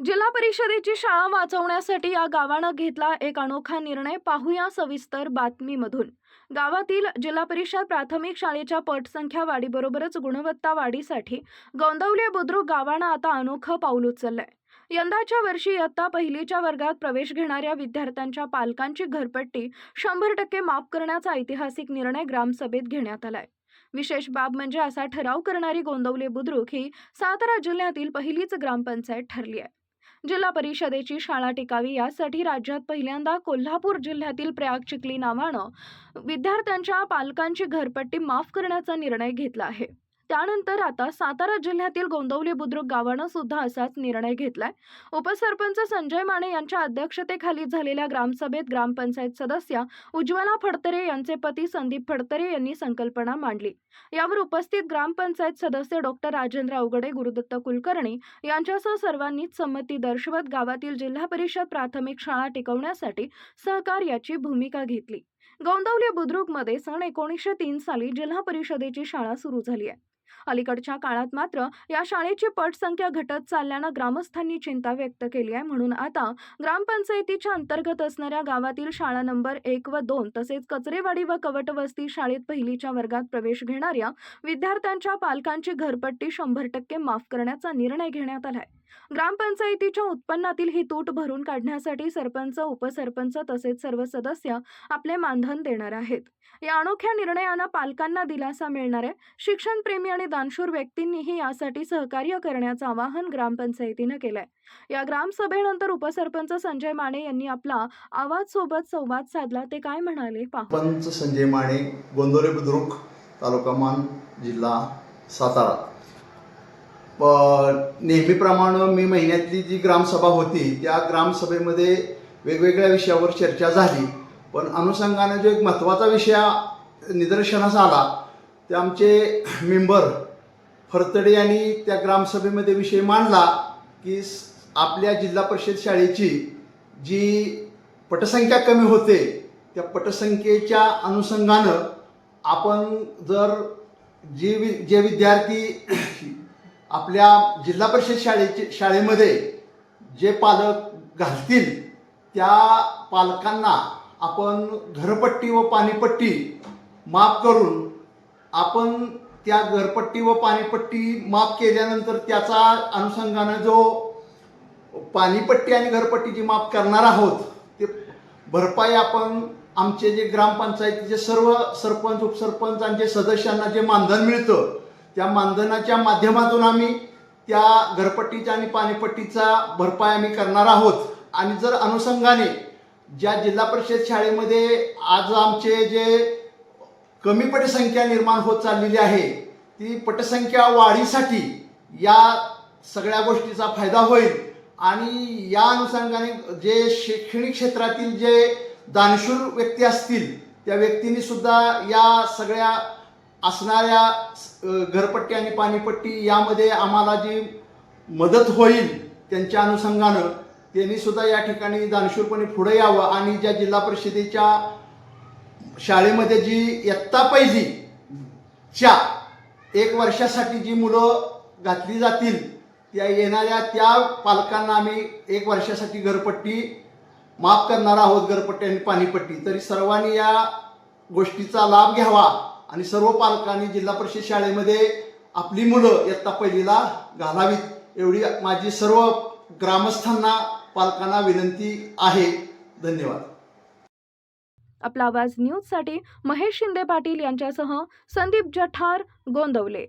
जिल्हा परिषदेची शाळा वाचवण्यासाठी या गावानं घेतला एक अनोखा निर्णय. पाहूया सविस्तर बातमीमधून. गावातील जिल्हा परिषद प्राथमिक शाळेच्या पटसंख्या वाढीबरोबरच गुणवत्ता वाढीसाठी गोंदवले बुद्रुक गावानं आता अनोखं पाऊल उचललंय. यंदाच्या वर्षी इयत्ता पहिलीच्या वर्गात प्रवेश घेणाऱ्या विद्यार्थ्यांच्या पालकांची घरपट्टी शंभर टक्के माफ करण्याचा ऐतिहासिक निर्णय ग्रामसभेत घेण्यात आलाय. विशेष बाब म्हणजे असा ठराव करणारी गोंदवले बुद्रुक ही सातारा जिल्ह्यातील पहिलीच ग्रामपंचायत ठरली आहे जिल्हा परिषदेची शाळा टिकावी यासाठी राज्यात पहिल्यांदा कोल्हापूर जिल्ह्यातील प्रयाग चिखली नावानं विद्यार्थ्यांच्या पालकांची घरपट्टी माफ करण्याचा निर्णय घेतला आहे. त्यानंतर आता सातारा जिल्ह्यातील गोंदवली बुद्रुक गावानं सुद्धा असाच निर्णय घेतलाय. उपसरपंच संजय माने यांच्या अध्यक्षतेखाली झालेल्या ग्रामसभेत ग्रामपंचायत सदस्या उज्ज्वला फडतरे यांचे पती संदीप फडतरे यांनी संकल्पना मांडली. यावर उपस्थित ग्रामपंचायत सदस्य डॉक्टर राजेंद्र अवगडे गुरुदत्त कुलकर्णी यांच्यासह सर्वांनीच संमती दर्शवत गावातील जिल्हा परिषद प्राथमिक शाळा टिकवण्यासाठी सहकार्याची भूमिका घेतली. गोंदवली बुद्रुकमध्ये सन एकोणीसशे तीन साली जिल्हा परिषदेची शाळा सुरू झाली आहे. अलीकडच्या काळात मात्र या शाळेची पटसंख्या घटत चालल्यानं ग्रामस्थांनी चिंता व्यक्त केली आहे. म्हणून आता ग्रामपंचायतीच्या अंतर्गत असणाऱ्या गावातील शाळा नंबर एक व दोन तसेच कचरेवाडी व कवटवस्ती शाळेत पहिलीच्या वर्गात प्रवेश घेणाऱ्या विद्यार्थ्यांच्या पालकांची घरपट्टी शंभर टक्के माफ करण्याचा निर्णय घेण्यात आलाय ग्रामपंचायतीच्या उत्पन्नातील ही तूट भरून काढण्यासाठी सरपंच उपसरपंच तसेच सर्व सदस्य आपले मानधन देणार आहेत. या अनोख्या निर्णयानं पालकांना दिलासा मिळणार आहे. शिक्षणप्रेमी आणि दानशूर व्यक्तींनीही यासाठी सहकार्य करण्याचं आवाहन ग्रामपंचायतीनं केलंय. या ग्रामसभेनंतर उपसरपंच संजय माने यांनी आपला आवाज सोबत संवाद साधला. ते काय म्हणाले? पाहू. पंच संजय माने गोंदवले बुद्रुक तालुका मान जिल्हा सातारा. नेहमीप्रमाणे मे महिन्यातली जी ग्रामसभा होती त्या ग्रामसभेमध्ये वेगवेगळ्या विषयावर चर्चा झाली. पण अनुषंगाने जो एक महत्त्वाचा विषय निदर्शनास आला ते आमचे मेंबर फरतडे यांनी त्या ग्रामसभेमध्ये विषय मांडला की आपल्या जिल्हा परिषद शाळेची जी पटसंख्या कमी होते त्या पटसंख्येच्या अनुषंगानं आपण जर जी वि जे विद्यार्थी आपल्या जिल्हा परिषद शाळेचे शाळेमध्ये जे पालक घालतील त्या पालकांना आपण घरपट्टी व पाणीपट्टी माफ करून आपण त्या घरपट्टी व पाणीपट्टी माफ केल्यानंतर त्याचा अनुषंगानं जो पाणीपट्टी आणि घरपट्टी जी माफ करणार आहोत ते भरपाई आपण आमचे जे ग्रामपंचायतीचे सर्व सरपंच उपसरपंच आणि जे सदस्यांना जे मानधन मिळतं त्या मानधनाच्या माध्यमातून आम्ही त्या घरपट्टीचा आणि पाणीपट्टीचा भरपाई आम्ही करणार आहोत. आणि जर अनुषंगाने ज्या जिल्हा परिषद शाळेमध्ये आज आमचे जे कमी पटसंख्या निर्माण होत चाललेली आहे ती पटसंख्या वाढीसाठी या सगळ्या गोष्टीचा फायदा होईल. आणि या अनुषंगाने जे शैक्षणिक क्षेत्रातील जे दानशूर व्यक्ती असतील त्या व्यक्तींनी सुद्धा या सगळ्या असणाऱ्या घरपट्टी आणि पाणीपट्टी यामध्ये आम्हाला जी मदत होईल त्यांच्या अनुषंगानं त्यांनी सुद्धा या ठिकाणी दानशूरपणे पुढे यावं आणि ज्या जिल्हा परिषदेच्या शाळेमध्ये जी इयत्ता पहिली च्या एक वर्षासाठी जी मुलं घातली जातील त्या येणाऱ्या त्या पालकांना आम्ही एक वर्षासाठी घरपट्टी माफ करणार आहोत घरपट्टी आणि पाणीपट्टी. तरी सर्वांनी या गोष्टीचा लाभ घ्यावा. आणि सर्व पालकांनी जिल्हा परिषद शाळेमध्ये आपली मुलं इयत्ता पहिलीला घालावीत एवढी माझी सर्व ग्रामस्थांना पालकांना विनंती आहे. धन्यवाद. आपला आवाज न्यूजसाठी महेश शिंदे पाटील यांच्यासह संदीप जठार गोंदवले.